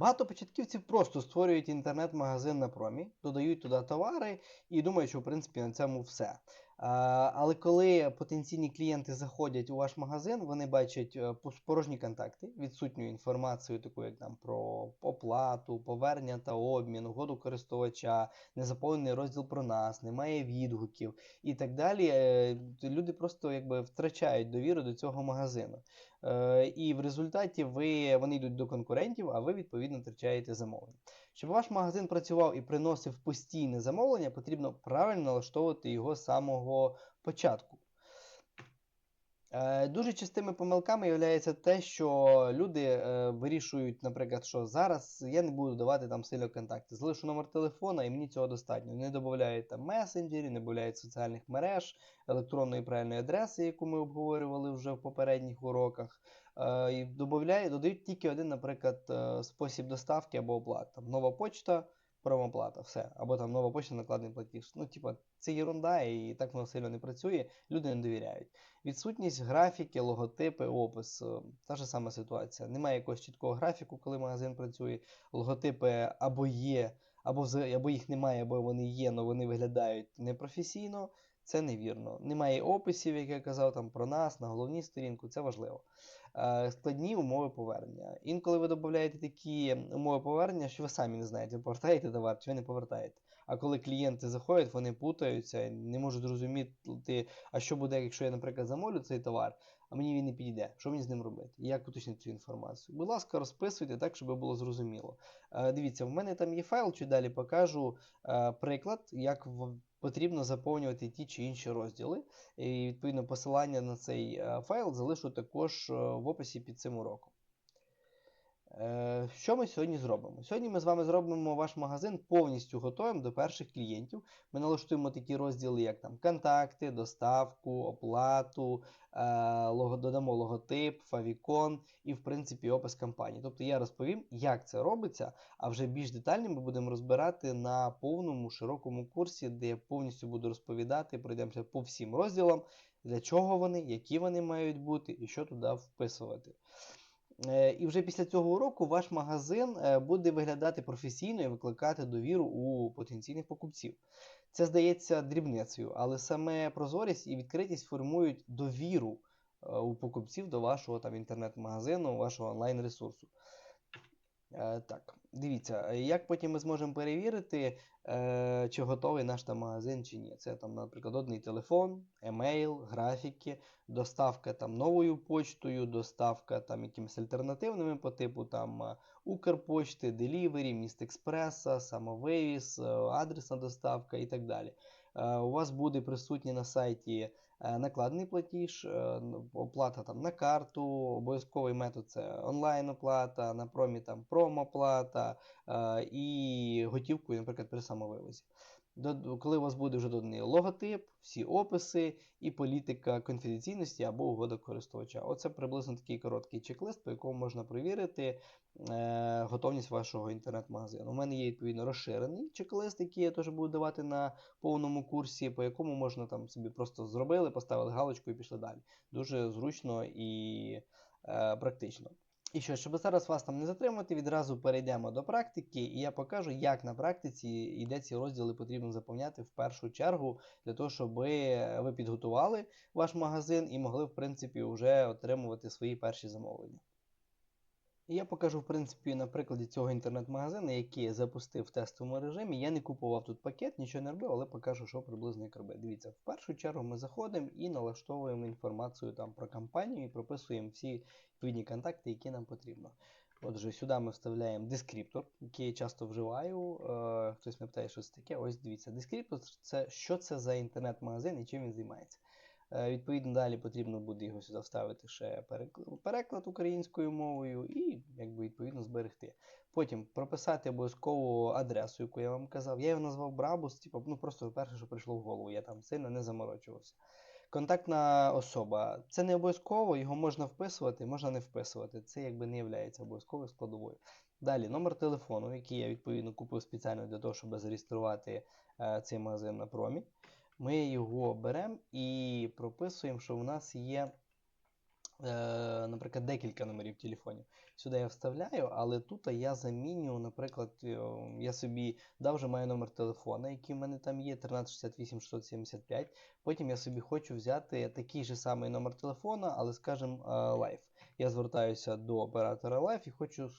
Багато початківців просто створюють інтернет-магазин на промі, додають туди товари і думають, що в принципі на цьому все. Але коли потенційні клієнти заходять у ваш магазин, вони бачать е, порожні контакти, відсутню інформацію, таку як там про оплату, повернення та обмін, угоду користувача, незаповнений розділ про нас, немає відгуків і так далі. е, Люди просто якби втрачають довіру до цього магазину. Е, І в результаті ви, вони йдуть до конкурентів, а ви відповідно втрачаєте замовлення. Щоб ваш магазин працював і приносив постійне замовлення, потрібно правильно налаштовувати його з самого початку. Е, Дуже частими помилками є те, що люди е, вирішують, наприклад, що зараз я не буду давати там сильно контакти. Залишу номер телефона і мені цього достатньо. Не додають там месенджерів, не додають соціальних мереж, електронної правильної адреси, яку ми обговорювали вже в попередніх уроках. Е, І додають, тільки один, наприклад, е, спосіб доставки або оплати. Там нова почта, промоплата, все. Або там нова почта, накладний платіж. Ну, типа, це єрунда, і так воно сильно не працює, люди не довіряють. Відсутність графіки, логотипи, опис. е, Та ж сама ситуація. Немає якогось чіткого графіку, коли магазин працює. Логотипи або є, або, або їх немає, або вони є, але вони виглядають непрофесійно. Це невірно. Немає описів, як я казав, там про нас на головній сторінку, це важливо. Е, Складні умови повернення. Інколи ви додаєте такі умови повернення, що ви самі не знаєте, ви повертаєте товар чи ви не повертаєте. А коли клієнти заходять, вони путаються, не можуть зрозуміти, а що буде, якщо я, наприклад, замовлю цей товар, а мені він не підійде. Що мені з ним робити? Як уточнити цю інформацію? Будь ласка, розписуйте так, щоб було зрозуміло. Е, Дивіться, в мене там є файл, чи далі покажу е, приклад, як в- потрібно заповнювати ті чи інші розділи. І відповідно посилання на цей е, файл залишу також е, в описі під цим уроком. Е, Що ми сьогодні зробимо? Сьогодні ми з вами зробимо ваш магазин повністю готовим до перших клієнтів. Ми налаштуємо такі розділи, як там контакти, доставку, оплату, е, додамо логотип, фавікон і, в принципі, опис компанії. Тобто я розповім, як це робиться, а вже більш детально ми будемо розбирати на повному широкому курсі, де я повністю буду розповідати, пройдемося по всім розділам, для чого вони, які вони мають бути і що туди вписувати. Е, І вже після цього уроку ваш магазин е, буде виглядати професійно і викликати довіру у потенційних покупців. Це здається дрібницею, але саме прозорість і відкритість формують довіру е, у покупців до вашого там інтернет-магазину, вашого онлайн-ресурсу. Е, Так, дивіться, е, як потім ми зможемо перевірити, е, чи готовий наш там магазин чи ні. Це там, наприклад, одний телефон, емейл, графіки, доставка там новою почтою, доставка там якимись альтернативними по типу там Укрпочти, Delivery, Міст Експреса, самовивіз, адресна доставка і так далі. Е, У вас буде присутній на сайті е, накладний платіж, е, оплата там на карту, обов'язковий метод це онлайн-оплата, на промі там промоплата і готівку, наприклад, при самовивозі. Коли у вас буде вже доданий логотип, всі описи і політика конфіденційності або угода користувача. Оце приблизно такий короткий чек-лист, по якому можна перевірити е, готовність вашого інтернет-магазину. У мене є відповідно розширений чек-лист, який я теж буду давати на повному курсі, по якому можна там собі просто зробили, поставили галочку і пішли далі. Дуже зручно і е, практично. І що, щоб зараз вас там не затримати, відразу перейдемо до практики, і я покажу, як на практиці і де ці розділи потрібно заповняти в першу чергу, для того, щоб ви підготували ваш магазин і могли, в принципі, вже отримувати свої перші замовлення. Я покажу, в принципі, на прикладі цього інтернет-магазину, який я запустив в тестовому режимі. Я не купував тут пакет, нічого не робив, але покажу, що приблизно як робити. Дивіться, в першу чергу ми заходимо і налаштовуємо інформацію там про компанію і прописуємо всі відповідні контакти, які нам потрібно. Отже, сюди ми вставляємо дескриптор, який я часто вживаю. Е, хтось мене питає, що це таке. Ось дивіться, дескриптор це що це за інтернет-магазин і чим він займається. Е, Відповідно, далі потрібно буде його сюди вставити ще переклад українською мовою і якби відповідно зберегти. Потім прописати обов'язково адресу, яку я вам казав. Я його назвав Брабус, типу, ну просто перше, що прийшло в голову, я там сильно не заморочувався. Контактна особа. Це не обов'язково, його можна вписувати, можна не вписувати. Це якби не є обов'язковою складовою. Далі номер телефону, який я відповідно купив спеціально для того, щоб зареєструвати е, цей магазин на промі. Ми його беремо і прописуємо, що в нас є е, наприклад, декілька номерів телефонів. Сюди я вставляю, але тут я заміню, наприклад, е, я собі дав вже маю номер телефона, який в мене там є, 1368 675. Потім я собі хочу взяти такий же самий номер телефона, але, скажімо, Live. Я звертаюся до оператора Live і хочу,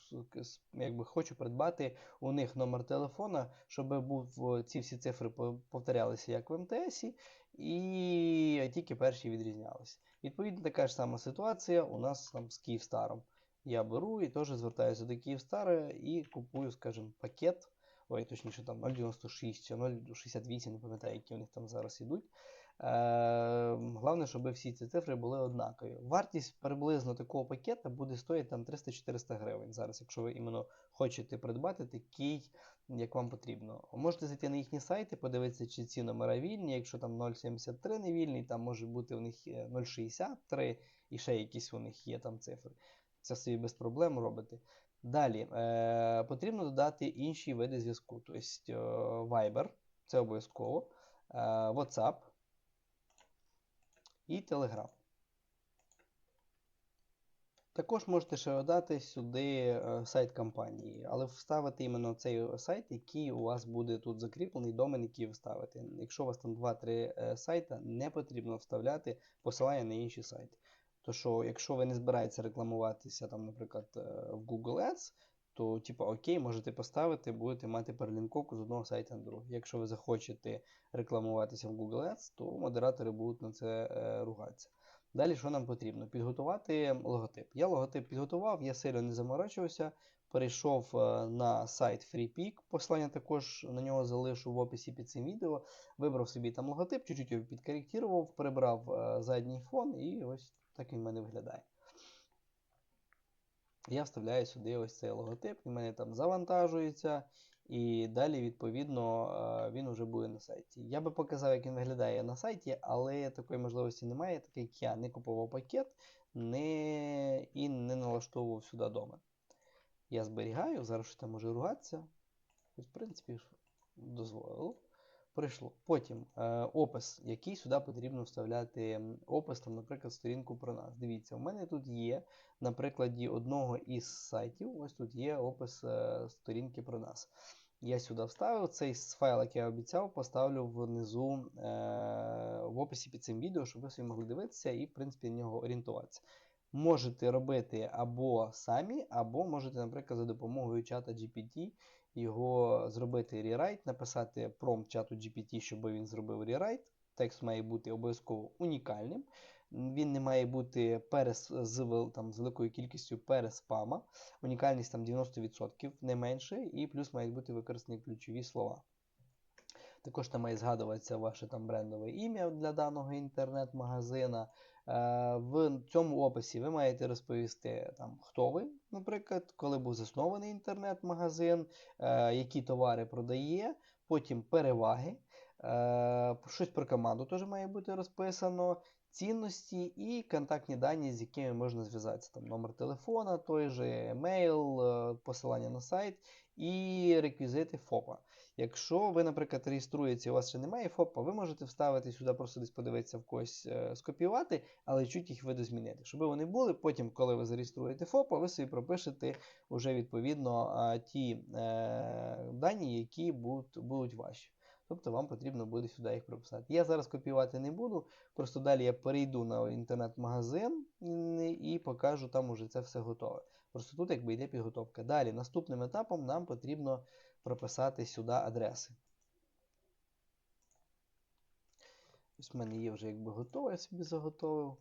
якби, хочу придбати у них номер телефона, щоб був ці всі цифри повторялися як в МТС, і тільки перші відрізнялися. Відповідно, така ж сама ситуація у нас там з Київстаром. Я беру і теж звертаюся до Київстара і купую, скажімо, пакет. Ой, точніше, там 0,96 чи 0,68, не пам'ятаю, які у них там зараз ідуть. Е, Головне, щоб всі ці цифри були однакові. Вартість приблизно такого пакета буде стоїти там 300-400 гривень. Зараз, якщо ви іменно хочете придбати такий, як вам потрібно. Можете зайти на їхні сайти, подивитися, чи ці номера вільні. Якщо там 0,73 не вільний, там може бути у них 0,63 і ще якісь у них є там цифри. Це собі без проблем робите. Далі е, потрібно додати інші види зв'язку. Тобто е, Viber, це обов'язково, е, WhatsApp і Telegram. Також можете ще додати сюди е, сайт компанії, але вставити іменно цей сайт, який у вас буде тут закріплений, домен, який ви ставите. Якщо у вас там 2-3 е, сайта, не потрібно вставляти посилання на інші сайти. То що, якщо ви не збираєтеся рекламуватися, там, наприклад, е, в Google Ads, то, типу, окей, можете поставити, будете мати перелінковку з одного сайта на другий. Якщо ви захочете рекламуватися в Google Ads, то модератори будуть на це е, ругатися. Далі, що нам потрібно? Підготувати логотип. Я логотип підготував, я сильно не заморачувався. Перейшов е, на сайт FreePic, посилання також на нього залишу в описі під цим відео. Вибрав собі там логотип, чуть-чуть його підкоректував, прибрав е, задній фон, і ось так він в мене виглядає. Я вставляю сюди ось цей логотип, він в мене там завантажується, і далі, відповідно, е, він вже буде на сайті. Я би показав, як він виглядає на сайті, але такої можливості немає, так як я не купував пакет не... і не налаштовував сюди домен. Я зберігаю, зараз що там може ругатися. В принципі, ж дозволив. Прийшло. Потім е, опис, який сюди потрібно вставляти опис, там, наприклад, сторінку про нас. Дивіться, у мене тут є на прикладі одного із сайтів, ось тут є опис е, сторінки про нас. Я сюди вставив цей файл, як я обіцяв, поставлю внизу е, в описі під цим відео, щоб ви собі могли дивитися і, в принципі, на нього орієнтуватися. Можете робити або самі, або можете, наприклад, за допомогою чата GPT його зробити рерайт, написати промпт чату GPT, щоб він зробив рерайт. Текст має бути обов'язково унікальним. Він не має бути перес, з, там, з великою кількістю переспама. Унікальність там 90% не менше, і плюс мають бути використані ключові слова. Також там має згадуватися ваше там брендове ім'я для даного інтернет-магазина. Е, В цьому описі ви маєте розповісти, там, хто ви, наприклад, коли був заснований інтернет-магазин, е, які товари продає, потім переваги. Е, Щось про команду теж має бути розписано, цінності і контактні дані, з якими можна зв'язатися. Там номер телефона, той же емейл, посилання на сайт і реквізити ФОПа. Якщо ви, наприклад, реєструєтеся, і у вас ще немає ФОПа, ви можете вставити сюди, просто десь подивитися в когось е, скопіювати, але чуть їх видозмінити. Щоб вони були, потім, коли ви зареєструєте ФОПа, ви собі пропишете вже відповідно ті е, дані, які будуть, ваші. Тобто вам потрібно буде сюди їх прописати. Я зараз копіювати не буду, просто далі я перейду на інтернет-магазин і покажу там уже це все готове. Просто тут якби йде підготовка. Далі, наступним етапом нам потрібно прописати сюди адреси. Ось в мене є вже якби готова, я собі заготовив.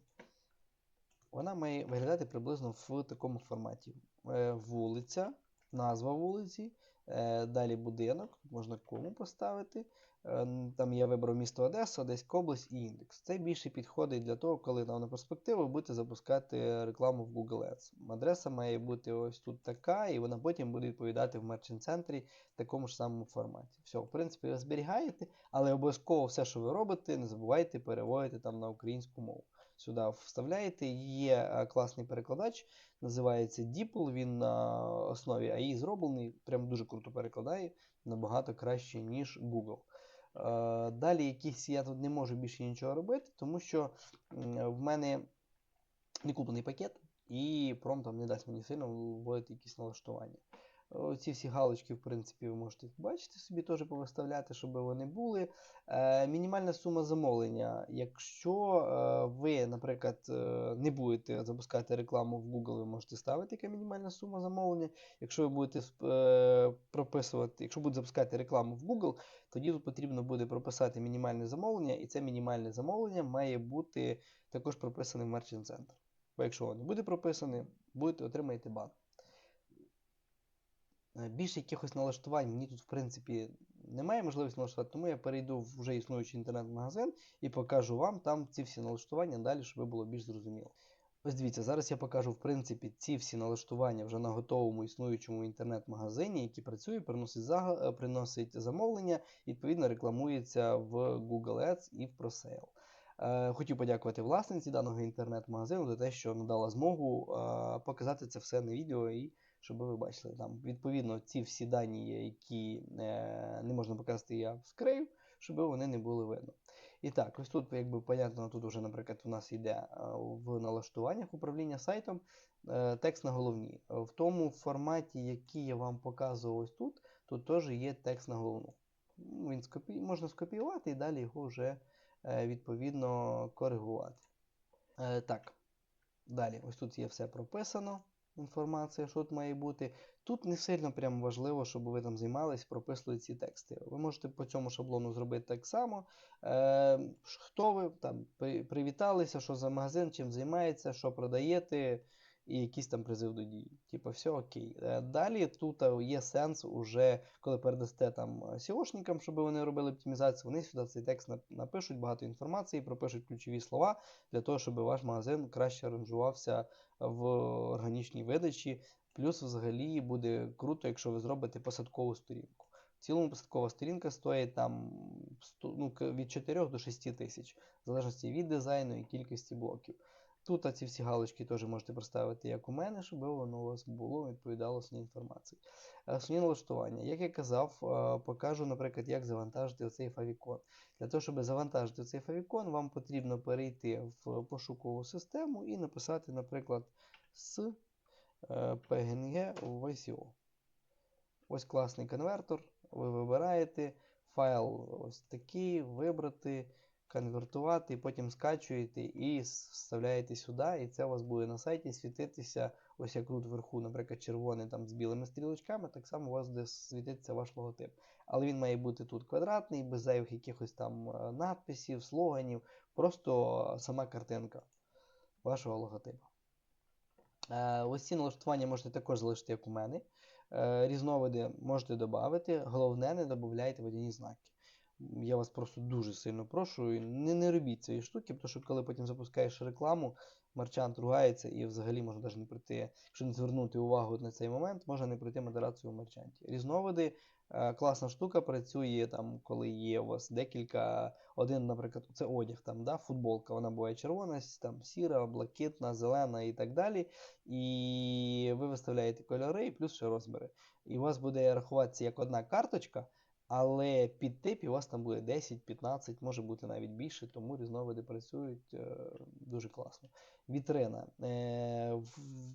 Вона має виглядати приблизно в такому форматі. Е, Вулиця, назва вулиці, е, далі будинок, можна кому поставити. Е, Там я вибрав місто Одеса, Одеська область і індекс. Це більше підходить для того, коли на перспективу будете запускати рекламу в Google Ads. Адреса має бути ось тут така, і вона потім буде відповідати в мерчент центрі в такому ж самому форматі. Все, в принципі, ви зберігаєте, але обов'язково все, що ви робите, не забувайте переводити там на українську мову. Сюди вставляєте. Є е, класний перекладач, називається DeepL, він на основі AI зроблений, прям дуже круто перекладає, набагато краще, ніж Google. Е, Далі якісь я тут не можу більше нічого робити, тому що в мене некуплений пакет, і пром там не дасть мені сильно вводити якісь налаштування. Ці всі галочки, в принципі, ви можете бачити собі, теж повиставляти, щоб вони були. Е, Мінімальна сума замовлення. Якщо е, ви, наприклад, не будете запускати рекламу в Google, ви можете ставити яка мінімальна сума замовлення. Якщо ви будете прописувати, якщо будете запускати рекламу в Google, тоді тут потрібно буде прописати мінімальне замовлення, і це мінімальне замовлення має бути також прописане в Merchant Center. Бо якщо воно не буде прописане, будете отримаєте бан. Е, Більше якихось налаштувань мені тут, в принципі, немає можливості налаштувати, тому я перейду в вже існуючий інтернет-магазин і покажу вам там ці всі налаштування далі, щоб було більш зрозуміло. Ось дивіться, зараз я покажу, в принципі, ці всі налаштування вже на готовому існуючому інтернет-магазині, які працює, приносить, заг... е, приносить замовлення, і, відповідно, рекламується в Google Ads і в ProSale. Е, Хотів подякувати власниці даного інтернет-магазину за те, що надала змогу е, показати це все на відео і щоб ви бачили. Там, відповідно, ці всі дані, які не можна показати, я вскрию, щоб вони не були видно. І так, ось тут, якби понятно, тут вже, наприклад, у нас йде е, в налаштуваннях управління сайтом е, текст на головній. В тому форматі, який я вам показував ось тут, тут теж є текст на головну. Ну, Він скопі... Можна скопіювати і далі його вже е, відповідно коригувати. Так, далі, ось тут є все прописано інформація, що тут має бути. Тут не сильно прям важливо, щоб ви там займались, прописували ці тексти. Ви можете по цьому шаблону зробити так само. Е, Хто ви там привіталися, що за магазин, чим займається, що продаєте, і якийсь там призив до дії. Типу, все окей. Е, Далі тут є сенс, уже, коли передасте там SEOшникам, щоб вони робили оптимізацію, вони сюди цей текст напишуть, багато інформації, пропишуть ключові слова для того, щоб ваш магазин краще ранжувався в органічній видачі. Плюс, взагалі, буде круто, якщо ви зробите посадкову сторінку. В цілому посадкова сторінка стоїть там ну, від 4 до 6 тисяч, в залежності від дизайну і кількості блоків. Тут ці всі галочки теж можете проставити, як у мене, щоб воно у вас було відповідало основній інформації. Основні налаштування. Як я казав, покажу, наприклад, як завантажити оцей фавікон. Для того, щоб завантажити цей фавікон, вам потрібно перейти в пошукову систему і написати, наприклад, з PNG в ICO. Ось класний конвертор. Ви вибираєте файл ось такий, вибрати конвертувати, потім скачуєте і вставляєте сюди, і це у вас буде на сайті світитися, ось як тут вверху, наприклад, червоний там з білими стрілочками, так само у вас буде світитися ваш логотип. Але він має бути тут квадратний, без зайвих якихось там е, надписів, слоганів, просто сама картинка вашого логотипу. Е, ось ці налаштування можете також залишити, як у мене. Е, різновиди можете додати, головне, не додавайте водяні знаки. Я вас просто дуже сильно прошу, не не робіть цієї штуки, тому що коли потім запускаєш рекламу, марчант ругається і взагалі можна навіть не пройти, якщо не звернути увагу на цей момент, можна не пройти модерацію в марчанті. Різновиди, е, класна штука, працює там, коли є у вас декілька, один, наприклад, це одяг, там, да, футболка, вона буває червона, там, сіра, блакитна, зелена і так далі. І ви виставляєте кольори і плюс ще розміри. І у вас буде рахуватися як одна карточка. Але під типі у вас там буде 10, 15, може бути навіть більше, тому різновиди працюють е, дуже класно. Вітрина. Е,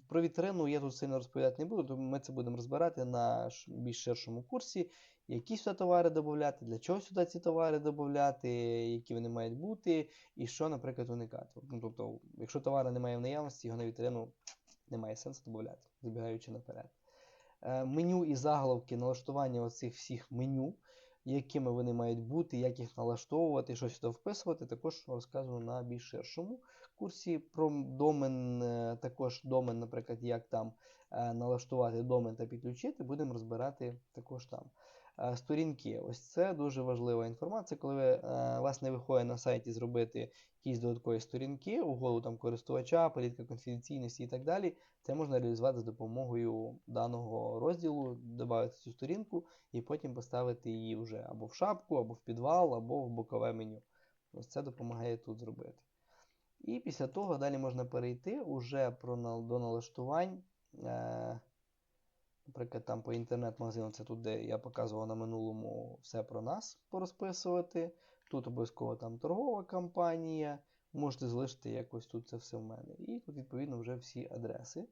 Про вітрину я тут сильно розповідати не буду, тому ми це будемо розбирати на більш ширшому курсі, які сюди товари додати, для чого сюди ці товари додати, які вони мають бути, і що, наприклад, уникати. Ну, Тобто, якщо товару немає в наявності, його на вітрину немає сенсу додати, забігаючи наперед. Е, меню і заголовки налаштування оцих всіх меню, якими вони мають бути, як їх налаштовувати, що сюди вписувати, також розказую на більш ширшому курсі. Про домен, е, також домен, наприклад, як там е, налаштувати домен та підключити, будемо розбирати також там. Е, сторінки. Ось це дуже важлива інформація. Коли ви, е, вас не виходить на сайті зробити якісь додаткові сторінки, угоду там користувача, політика конфіденційності і так далі, це можна реалізувати з допомогою даного розділу, додати цю сторінку і потім поставити її вже або в шапку, або в підвал, або в бокове меню. Ось це допомагає тут зробити. І після того далі можна перейти уже про, до налаштувань. Е, Наприклад, там по інтернет-магазину, це тут, де я показував на минулому все про нас порозписувати. Тут обов'язково там торгова кампанія, Можете залишити якось тут це все в мене. І тут, відповідно, вже всі адреси.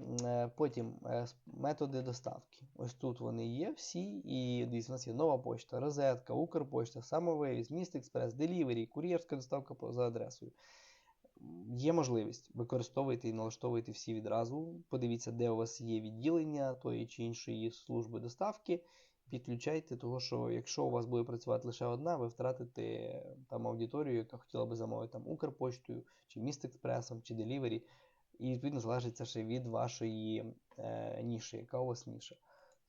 Е, Потім е, методи доставки. Ось тут вони є всі. І дивіться, у нас є нова почта, розетка, Укрпочта, самовивіз, міст експрес, делівері, кур'єрська доставка за адресою. Є можливість, використовуйте і налаштовуйте всі відразу. Подивіться, де у вас є відділення тої чи іншої служби доставки. Підключайте, того що якщо у вас буде працювати лише одна, ви втратите там аудиторію, яка хотіла би замовити там Укрпоштою, чи Міст Експресом, чи Delivery. І відповідно залежить це ще від вашої е, ніші, яка у вас ніша.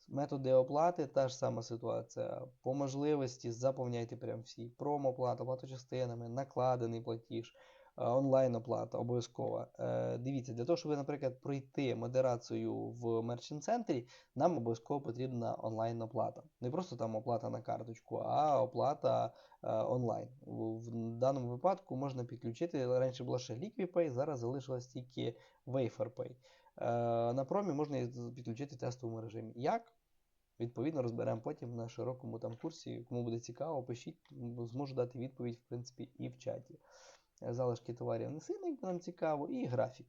Методи оплати та ж сама ситуація. По можливості заповняйте прям всі. Промоплата, оплата частинами, накладений платіж, онлайн-оплата обов'язкова. Е, Дивіться, для того, щоб, наприклад, пройти модерацію в Merchant центрі, нам обов'язково потрібна онлайн-оплата. Не просто там оплата на карточку, а оплата е, онлайн. В, в даному випадку можна підключити. Раніше була ще LiquiPay, зараз залишилась тільки WaferPay. Е, на промі можна підключити тестовому режимі. Як? Відповідно, розберемо потім на широкому там курсі. Кому буде цікаво, пишіть, зможу дати відповідь, в принципі, і в чаті. Залишки товарів не сильно, нам цікаво, і графік.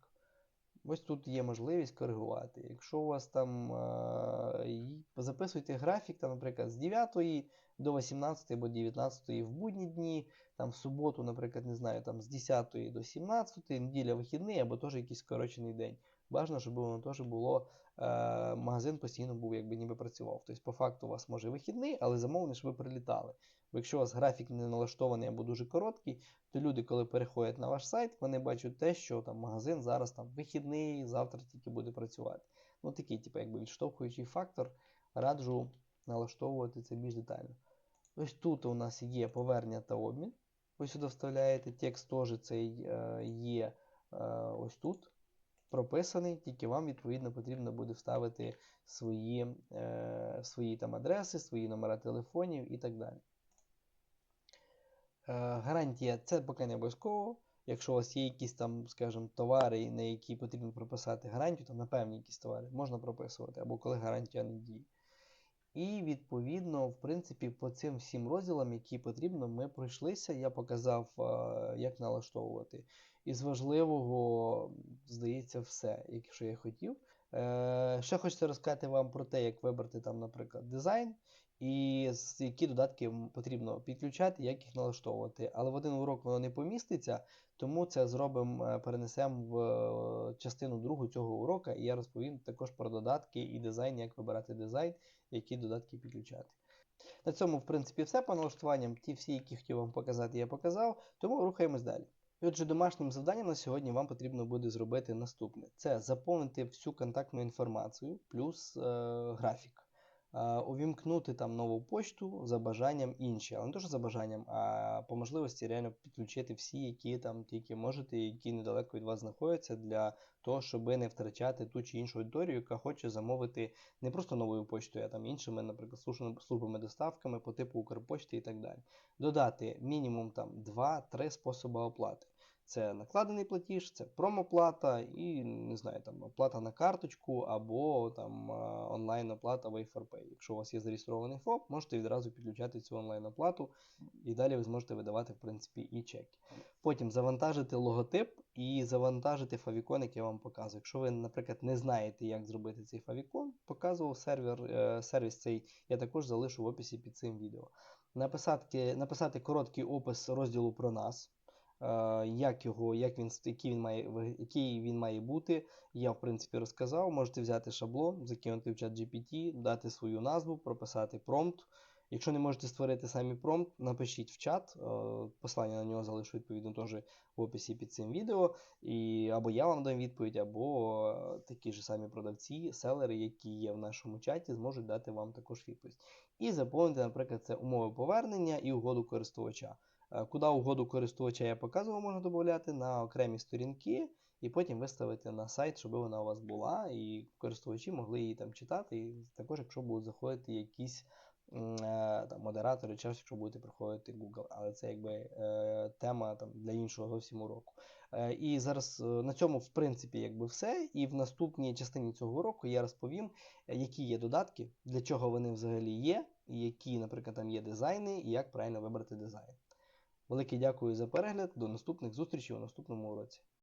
Ось тут є можливість коригувати. Якщо у вас там е, записуйте графік, там, наприклад, з 9 до 18 або 19 в будні дні, там в суботу, наприклад, не знаю, там з 10 до 17, неділя вихідний або теж якийсь скорочений день. Бажано, щоб воно теж було, е, магазин постійно був, якби ніби працював. Тобто, по факту, у вас може вихідний, але замовлення, щоб ви прилітали. Бо якщо у вас графік не налаштований або дуже короткий, то люди, коли переходять на ваш сайт, вони бачать те, що там магазин зараз там вихідний, завтра тільки буде працювати. Ну, такий, типу, якби відштовхуючий фактор, раджу налаштовувати це більш детально. Ось тут у нас є повернення та обмін. Ви сюди вставляєте текст теж цей е, є е, ось тут прописаний, тільки вам, відповідно, потрібно буде вставити свої, е, свої там адреси, свої номера телефонів і так далі. Е, Гарантія це поки не обов'язково. Якщо у вас є якісь там, скажімо, товари, на які потрібно прописати гарантію, там на певні якісь товари можна прописувати, або коли гарантія не діє. І відповідно, в принципі, по цим всім розділам, які потрібно, ми пройшлися. Я показав, е, як налаштовувати. Із важливого, здається, все, якщо я хотів. Е, Ще хочеться розказати вам про те, як вибрати там, наприклад, дизайн і які додатки потрібно підключати, як їх налаштовувати. Але в один урок воно не поміститься, тому це зробимо, е, перенесемо в е, частину другу цього урока, і я розповім також про додатки і дизайн, як вибирати дизайн, які додатки підключати. На цьому, в принципі, все по налаштуванням. Ті всі, які хотів вам показати, я показав, тому рухаємось далі. Отже, домашнім завданням на сьогодні вам потрібно буде зробити наступне: це заповнити всю контактну інформацію плюс е, графік. Увімкнути там нову почту за бажанням інші, але не то, що за бажанням, а по можливості реально підключити всі, які там тільки можете, які недалеко від вас знаходяться, для того, щоб не втрачати ту чи іншу аудиторію, яка хоче замовити не просто новою почтою, а там іншими, наприклад, службами доставками по типу Укрпочти і так далі. Додати мінімум там 2-3 способи оплати. Це накладений платіж, це промоплата і не знаю, там оплата на карточку або там е, онлайн-оплата WaferPay. Якщо у вас є зареєстрований ФОП, можете відразу підключати цю онлайн-оплату і далі ви зможете видавати, в принципі, і чеки. Потім завантажити логотип і завантажити фавікон, який я вам показую. Якщо ви, наприклад, не знаєте, як зробити цей фавікон, показував сервер, е, сервіс цей, я також залишу в описі під цим відео. Написати, написати короткий опис розділу про нас. Е, Як його, як він, який, він має, який він має бути, я в принципі розказав. Можете взяти шаблон, закинути в чат GPT, дати свою назву, прописати промпт. Якщо не можете створити самі промпт, напишіть в чат. е, Послання на нього залишу відповідно теж в описі під цим відео. І або я вам дам відповідь, або е, такі ж самі продавці, селери, які є в нашому чаті, зможуть дати вам також відповідь. І заповнити, наприклад, це умови повернення і угоду користувача. Е, Куди угоду користувача я показував, можна додати на окремі сторінки, і потім виставити на сайт, щоб вона у вас була, і користувачі могли її там читати. І також, якщо будуть заходити якісь е, там, модератори, чи якщо будете проходити Google. Але це якби е, тема там, для іншого зовсім уроку. І зараз на цьому, в принципі, якби все. І в наступній частині цього уроку я розповім, які є додатки, для чого вони взагалі є, які, наприклад, там є дизайни, і як правильно вибрати дизайн. Велике дякую за перегляд. До наступних зустрічей у наступному уроці.